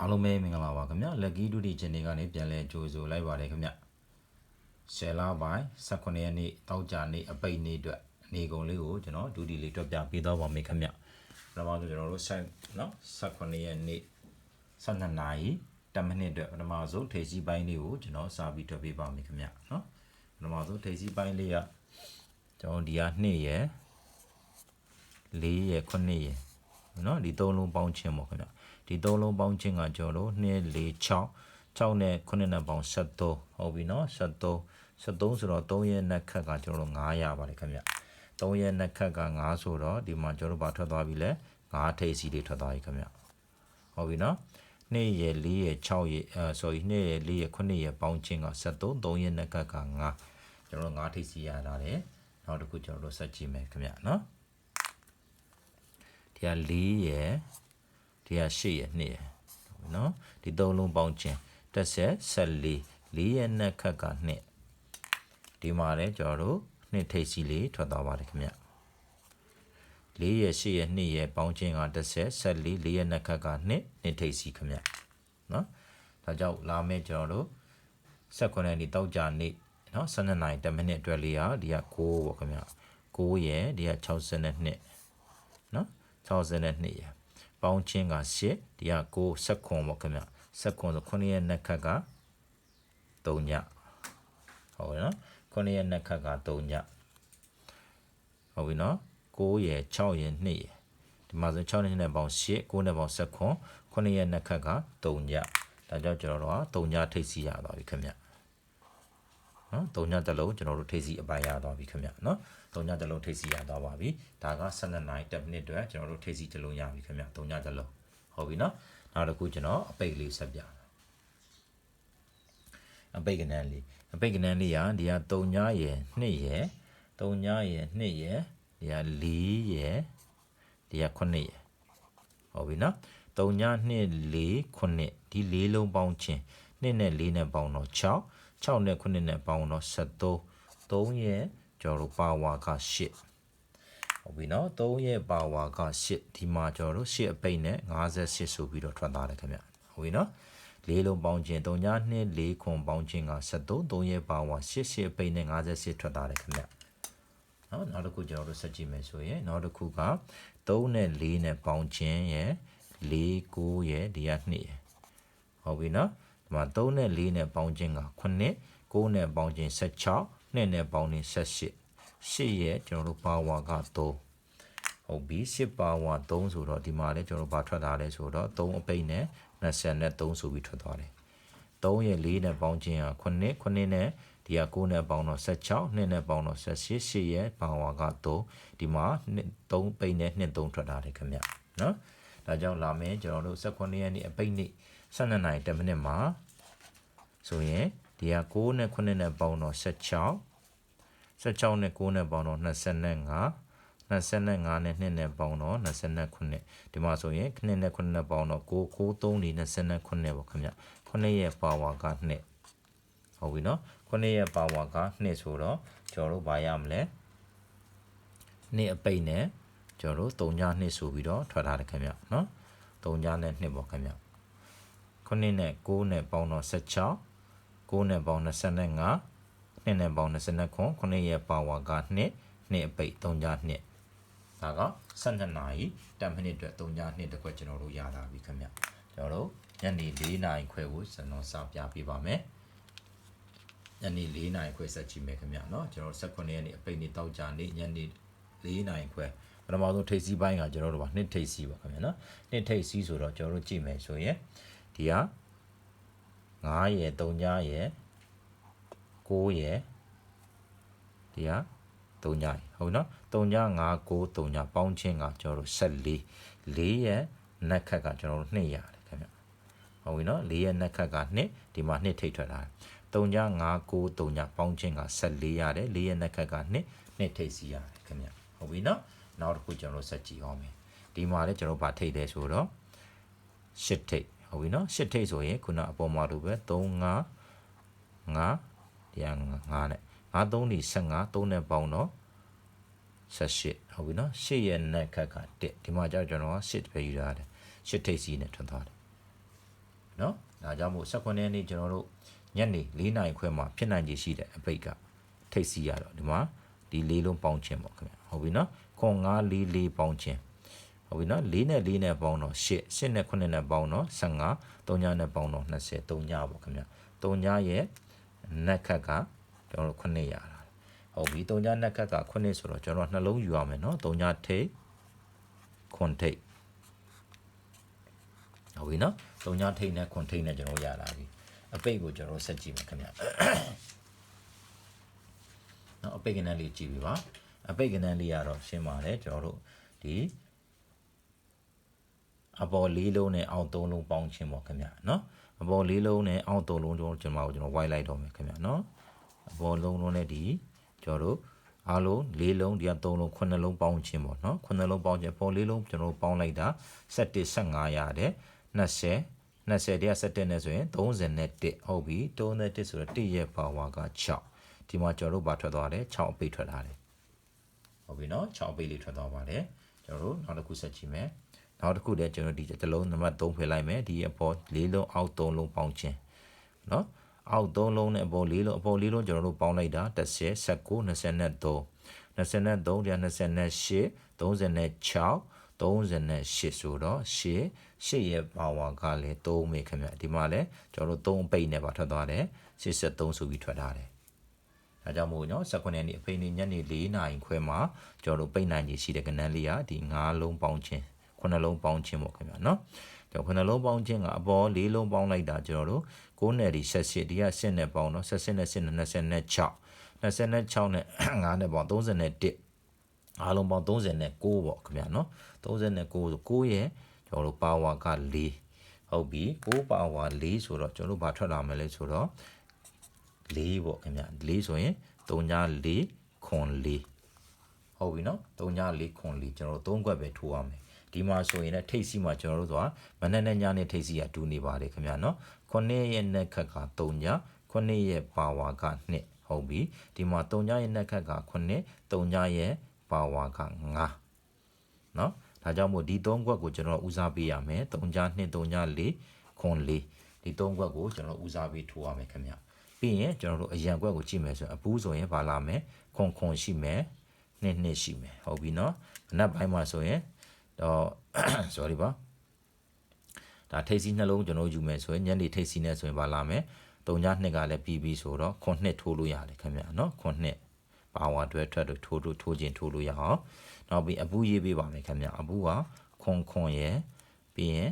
အားလုံးပဲမင်္ဂလာပါခင်ဗျလက်ကီဒုတိချန်နယ်ကနေပြန်လဲကြိုဆိုလိုက်ပါတယ်ခင်ဗျဆယ်လပိုင်း18ရက်နေ့တောက်ကြနေ့အပိတ်နေ့အတွက်အနေကုန်လေးကိုကျွန်တော်ဒုတိလေးတွက်ပြပေးတော့ပါမယ်ခင်ဗျပထမဆုံးကျွန်တော်တို့ဆက်နော်18ရက်နေ့12နာရီ10မိနစ်အတွက်ပထမဆုံးထေစီပိုင်းလေးကိုကျွန်တော်စာပြီးတွက်ပေးပါမယ်ခင်ဗျနော်ပထမဆုံးထေစီပိုင်းလေးကကျွန်တော်ဒီဟာ2ရယ်4ရယ်9ရယ်နော်ဒီသုံးလုံးပေါင်းချင်းပေါ့ခင်ဗျ ဒီသုံးလုံးပေါင်းချင်းကကျွန်တော်တို့2 4 6 6နဲ့9နဲ့ပေါင်း73ဟုတ်ပြီနော်73 73ဆိုတော့3ရဲ့နှက်ခက်ကကျွန်တော်တို့9ရပါတယ်ခင်ဗျ3ရဲ့နှက်ခက်က9ဆိုတော့ဒီမှာကျွန်တော်တို့ဘာထွက်သွားပြီလဲ9ထိပ်စီတွေထွက်သွားပြီခင်ဗျဟုတ်ပြီနော်2ရဲ့4ရဲ့6ရဲ့အဲ sorry 2ရဲ့4ရဲ့9ရဲ့ပေါင်းချင်းက73 3ရဲ့နှက်ခက်က9ကျွန်တော်တို့9ထိပ်စီရတာလေနောက်တစ်ခုကျွန်တော်တို့ဆက်ကြည့်မယ်ခင်ဗျနော်ဒီက4ရယ် ဒီက8ရယ်2ရယ်နော်ဒီသုံးလုံးပေါင်းချင်းတစ်ဆက်ဆက်4 4ရယ်နဲ့ခက်က2ဒီမှာလည်းကျွန်တော်တို့နှစ်ထိပ်စီလေးထွက်သွားပါတယ်ခင်ဗျ4ရယ်8ရယ်2ရယ်ပေါင်းချင်းကတစ်ဆက်ဆက်4 4ရယ်နဲ့ခက်က2နှစ်ထိပ်စီခင်ဗျနော်ဒါကြောင့်လာမယ့်ကျွန်တော်တို့16ရက်နေ့တောက်ကြနေ့နော်12နာရီ10မိနစ်အတွက်လေးဟာဒီက6ပေါ့ခင်ဗျ9ရယ်ဒီက62နော်62ရယ် ပေါင်းချင်းက8ဒီက9 16ပေါ့ခင်ဗျ16ဆို9ရဲ့နှက်ခက်က3ညဟုတ်ပြီနော်9ရဲ့နှက်ခက်က3ညဟုတ်ပြီနော်9ရယ်6ရယ်2ရယ်ဒီမှာဆို6နဲ့ပေါင်း8 9နဲ့ပေါင်း16 9ရဲ့နှက်ခက်က3ညဒါကြောင့်ကျွန်တော်တို့က3ညထိပ်စီရသွားပြီခင်ဗျနော်၃ညတစ်လုံးကျွန်တော်တို့ထိပ်စီအပိုင်းရသွားပြီခင်ဗျနော် ၃ညတစ်လုံးထိပ်စီရသွားပါပြီဒါက12နိုင်10မိနစ်အတွက်ကျွန်တော်တို့ထိပ်စီတစ်လုံးရပြီခင်ဗျ၃ညတစ်လုံးဟုတ်ပြီနော်နောက်တစ်ခုကျွန်တော်အပိတ်လေးဆက်ပြအပိတ်ကနန်းလေးအပိတ်ကနန်းလေးကဒီက3ညရယ်2ရယ်3ညရယ်2ရယ်ဒီက4ရယ်ဒီက9ရယ်ဟုတ်ပြီနော်3ည2 4 9ဒီ၄လုံးပေါင်းချင်း2နဲ့4နဲ့ပေါင်းတော့6 6နဲ့9နဲ့ပေါင်းတော့73 3ရဲ့ ကျွန်တော်တို့ပါဝါက8ဟုတ်ပြီနော်3ရဲ့ပါဝါက8ဒီမှာကျွန်တော်တို့8အပိတ်နဲ့58ဆိုပြီးတော့ထွက်သွားတယ်ခင်ဗျဟုတ်ပြီနော်လေးလုံးပေါင်းခြင်း3ည2 4ခွန်ပေါင်းခြင်းက73 3ရဲ့ပါဝါ8 8အပိတ်နဲ့58ထွက်သွားတယ်ခင်ဗျနော်နောက်တစ်ခုကျွန်တော်တို့ဆက်ကြည့်မယ်ဆိုရင်နောက်တစ်ခုက3နဲ့4နဲ့ပေါင်းခြင်းရဲ့4 9ရဲ့ဒီက2ရဲ့ဟုတ်ပြီနော်ဒီမှာ3နဲ့4နဲ့ပေါင်းခြင်းက9 9နဲ့ပေါင်းခြင်း16 2နဲ့ပေါင်းခြင်း18 8ရဲ့ကျွန်တော်တို့ပါဝါက3ဟုတ်ပြီ10ပါဝါ3ဆိုတော့ဒီမှာလည်းကျွန်တော်တို့ဘာထွက်သွားလဲဆိုတော့3အပိတ်နဲ့23ဆိုပြီးထွက်သွားတယ်3ရဲ့4နဲ့ပေါင်းခြင်းက9 9နဲ့ဒီက9နဲ့ပေါင်းတော့16 2နဲ့ပေါင်းတော့18 8ရဲ့ပါဝါက3ဒီမှာ3ပိတ်နဲ့2 3ထွက်လာတယ်ခင်ဗျနော်ဒါကြောင့်လာမယ်ကျွန်တော်တို့18ရက်နေ့အပိတ်နေ့12နာရီ10မိနစ်မှာဆိုရင် ဒီက9နဲ့9နဲ့ပေါင်းတော့16 16နဲ့9နဲ့ပေါင်းတော့25 25နဲ့2နဲ့ပေါင်းတော့29ဒီမှာဆိုရင်9နဲ့9နဲ့ပေါင်းတော့9 9 3နေ29ပေါ့ခင်ဗျ9ရဲ့ပါဝါက2ဟုတ်ပြီနော်9ရဲ့ပါဝါက2ဆိုတော့ကျွန်တော်တို့ဘာရမလဲ2အပိတ်နဲ့ကျွန်တော်တို့3ည2ဆိုပြီးတော့ထွက်ထားတယ်ခင်ဗျနော်3ညနဲ့2ပေါ့ခင်ဗျ9နဲ့9နဲ့ပေါင်းတော့16 9နဲ့ပေါင်း25 2နဲ့ပေါင်း29 9ရဲ့ပါဝါက2 2အပိတ်3ည2ဒါက12နာရီ10မိနစ်အတွက်3ည2တစ်ခွက်ကျွန်တော်တို့ရတာပြီခင်ဗျကျွန်တော်တို့ညနေ4နာရီခွဲကိုကျွန်တော်စပြပေးပါမယ်ညနေ4နာရီခွဲဆက်ကြည့်မယ်ခင်ဗျเนาะကျွန်တော်18ရက်နေ့အပိတ်နေ့တောက်ကြနေ့ညနေ4နာရီခွဲပထမဆုံးထိပ်စီးပိုင်းကကျွန်တော်တို့ကနှစ်ထိပ်စီးပါခင်ဗျเนาะနှစ်ထိပ်စီးဆိုတော့ကျွန်တော်တို့ကြည့်မယ်ဆိုရင်ဒီက 9ရယ်3ညရယ်9ရယ်ဒီက3ညရယ်ဟုတ်နော်3ည5 9 3ညပေါင်းချင်းကကျွန်တော်တို့14 4ရယ်နက်ခက်ကကျွန်တော်တို့2ရတယ်ခင်ဗျဟုတ်ပြီနော်4ရယ်နက်ခက်က2ဒီမှာ2ထိတ်ထွက်လာတယ်3ည5 9 3ညပေါင်းချင်းက14ရတယ်4ရယ်နက်ခက်က2 2ထိတ်စီရတယ်ခင်ဗျဟုတ်ပြီနော်နောက်တစ်ခုကျွန်တော်တို့ဆက်ကြည့်အောင်မယ်ဒီမှာလည်းကျွန်တော်ဗာထိတ်တယ်ဆိုတော့10ထိတ် ဟုတ်ပြီနော်10ထိတ်ဆိုရင်ခုနအပေါ်မှာလိုပဲ3 5 5တရား5နဲ့5 3ဒီ15 3နဲ့ပေါင်းတော့18ဟုတ်ပြီနော်8ရဲ့နက်ခက်က1ဒီမှာကျတော့ကျွန်တော်က8ပဲယူရတယ်8ထိပ်စီနဲ့ထွက်သွားတယ်နော်ဒါကြောင့်မို့16ရက်နေ့ကျွန်တော်တို့ညနေ4နာရီခွဲမှာဖြစ်နိုင်ခြေရှိတဲ့အပိတ်ကထိတ်စီရတော့ဒီမှာဒီလေးလုံးပေါင်းခြင်းပေါ့ခင်ဗျဟုတ်ပြီနော်ခွန်9 4 4ပေါင်းခြင်း ဟုတ်ပြီနော်4နဲ့4နဲ့ပေါင်းတော့8 8နဲ့9နဲ့ပေါင်းတော့15 3ညနဲ့ပေါင်းတော့20 3ညပေါ့ခင်ဗျ3ညရဲ့နက်ခက်ကကျွန်တော်တို့9ရတာဟုတ်ပြီ3ညနက်ခက်က9ဆိုတော့ကျွန်တော်နှလုံးယူရမယ်နော်3ညထိတ်ခွန်ထိတ်ဟုတ်ပြီနော်3ညထိတ်နဲ့ခွန်ထိတ်နဲ့ကျွန်တော်ရလာပြီအပိတ်ကိုကျွန်တော်ဆက်ကြည့်မယ်ခင်ဗျနော်အပိတ်ကနန်းလေးကြည့်ပြီပါအပိတ်ကနန်းလေးကတော့ရှင်းပါတယ်ကျွန်တော်တို့ဒီ အပေါ်လေးလုံးနဲ့အောက်သုံးလုံးပေါင်းခြင်းပေါ့ခင်ဗျနော်အပေါ်လေးလုံးနဲ့အောက်သုံးလုံးကျွန်တော်ကျွန်တော်ကျွန်တော်ဝိုင်းလိုက်တော့မယ်ခင်ဗျနော်အပေါ်လုံးလုံးနဲ့ဒီကျွန်တော်တို့အားလုံးလေးလုံးဒီကသုံးလုံးခုနှစ်လုံးပေါင်းခြင်းပေါ့နော်ခုနှစ်လုံးပေါင်းခြင်းအပေါ်လေးလုံးကျွန်တော်ပေါင်းလိုက်တာ17 15ရတယ်20 20တရား17နဲ့ဆိုရင်31ဟုတ်ပြီ31ဆိုတော့1ရဲ့ပါဝါက6ဒီမှာကျွန်တော်တို့ဘာထွက်သွားလဲ6အပိတ်ထွက်လာတယ်ဟုတ်ပြီနော်6အပိတ်လေးထွက်သွားပါတယ်ကျွန်တော်တို့နောက်တစ်ခုဆက်ကြည့်မယ် နောက်တစ်ခုလည်းကျွန်တော်ဒီတစ်လုံးနံပါတ်3ဖွင့်လိုက်မယ်ဒီအပေါ်၄လုံးအောက်3လုံးပေါင်းခြင်းနော်အောက်3လုံးနဲ့အပေါ်၄လုံးအပေါ်၄လုံးကျွန်တော်တို့ပေါင်းလိုက်တာ10 19 23 23 28 36 38ဆိုတော့8 8ရဲ့ပါဝါကလည်း3မိခင်ဗျဒီမှာလည်းကျွန်တော်တို့3အပိတ်နဲ့ပါထွက်သွားတယ်83ဆိုပြီးထွက်ထားတယ်ဒါကြောင့်မို့နော်19ရက်နေ့အပိတ်နေ့ညနေ4နာရီခွဲမှာကျွန်တော်တို့ပိတ်နိုင်ကြီးရှိတဲ့ကဏ္ဍလေးကဒီ9လုံးပေါင်းခြင်း 9လုံးပေါင်းခြင်းပေါ့ခင်ဗျနော်ကျွန်တော်9လုံးပေါင်းခြင်းကအပေါ်4လုံးပေါင်းလိုက်တာကျွန်တော်တို့9နယ်ဒီ78ဒီက10နဲ့ပေါင်းတော့78နဲ့10နဲ့26 26နဲ့5နဲ့ပေါင်း31အားလုံးပေါင်း39ပေါ့ခင်ဗျာနော်39ဆို9ရဲ့ကျွန်တော်တို့ပါဝါက4ဟုတ်ပြီ9ပါဝါ4ဆိုတော့ကျွန်တော်တို့ဘာထွက်လာမလဲဆိုတော့4ပေါ့ခင်ဗျာ4ဆိုရင်3ည4ခွန်4ဟုတ်ပြီနော်3ည4ခွန်4ကျွန်တော်တို့3ခွက်ပဲထိုးရမယ် ဒီမှာဆိုရင်လည်းထိတ်စီမှာကျွန်တော်တို့ကမနေ့နဲ့ညနေထိတ်စီကတူနေပါတယ်ခင်ဗျာနော်9ရဲ့နဲ့ခက်က3ည9ရဲ့ပါဝါက2ဟုတ်ပြီဒီမှာ3ညရဲ့နဲ့ခက်က9 3ညရဲ့ပါဝါက9နော်ဒါကြောင့်မို့ဒီ3ခွက်ကိုကျွန်တော်ဦးစားပေးရမယ်3ည2 3ည4ခွန်4ဒီ3ခွက်ကိုကျွန်တော်ဦးစားပေးထိုးရမယ်ခင်ဗျပြီးရင်ကျွန်တော်တို့အရန်ခွက်ကိုကြည့်မယ်ဆိုရင်အပူးဆိုရင်ဘာလာမယ်ခွန်ခွန်ရှိမယ်နှစ်နှစ်ရှိမယ်ဟုတ်ပြီနော်မနက်ပိုင်းမှာဆိုရင် တော့ sorry ပါဒါထိတ်စီနှလုံးကျွန်တော်ယူမယ်ဆိုရင်ညနေထိတ်စီနဲ့ဆိုရင်ဘာလာမယ်တုံညနှစ်ကလည်းပြီးပြီဆိုတော့ခွန်နှစ်ထိုးလို့ရတယ်ခင်ဗျာနော်ခွန်နှစ်ပါဝါတွဲထွက်လို့ထိုးလို့ထိုးခြင်းထိုးလို့ရအောင်နောက်ပြီးအပူရေးပေးပါမယ်ခင်ဗျာအပူကခွန်ခွန်ရယ်ပြီးရင်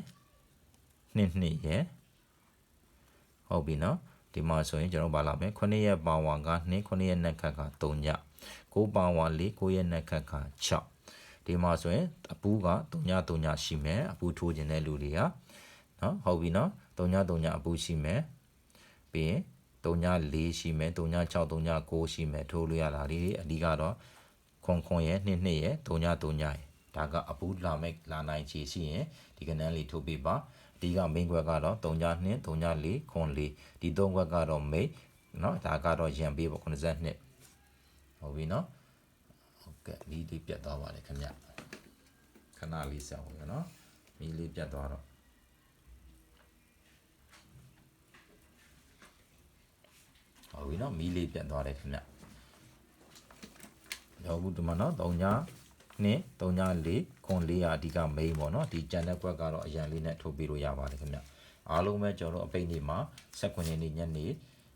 နှစ်နှစ်ရယ်ဟုတ်ပြီနော်ဒီမှာဆိုရင်ကျွန်တော်ပါလာမယ်9ရက်ပါဝါက2 9ရက်နက်ခတ်က3ည9ပါဝါ4 9ရက်နက်ခတ်က6 ဒီမှာဆိုရင်အပူက3ည3ညရှိမယ်အပူထိုးခြင်းတဲ့လူတွေကနော်ဟုတ်ပြီနော်3ည3ညအပူရှိမယ်ပြီးရင်3ည4ရှိမယ်3ည6 3ည9ရှိမယ်ထိုးလို့ရတာလေးအဓိကတော့ခွန်ခွန်ရဲ့2 2ရဲ့3ည3ညရဲ့ဒါကအပူလာမဲ့လာနိုင်ခြေရှိရင်ဒီကဏ္ဍလေးထိုးပေးပါအဓိက main ကွက်ကတော့3ည2 3ည4ခွန်4ဒီ3ကွက်ကတော့ main နော်ဒါကတော့ရန်ပေးပေါ့92ဟုတ်ပြီနော် ဟုတ်ကဲ့မီးလေးပြတ်သွားပါတယ်ခင်ဗျခဏလေးဆက်အောင်နော်မီးလေးပြတ်သွားတော့ဟုတ်ပြီနော်မီးလေးပြတ်သွားတယ်ခင်ဗျတော့ဘူးဒီမှာနော်3ညနဲ့3ည4ခွန်400အဓိက main ပေါ့နော်ဒီ channel ကွက်ကတော့အရန်လေးနဲ့ထုတ်ပေးလို့ရပါတယ်ခင်ဗျအားလုံးပဲကျွန်တော်အပိတ်နေမှာ16ရက်နေ့ညနေ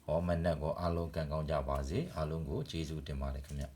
ဟောမနက်ကောအားလုံးကံကောင်းကြပါစေအားလုံးကိုကျေးဇူးတင်ပါတယ်ခင်ဗျ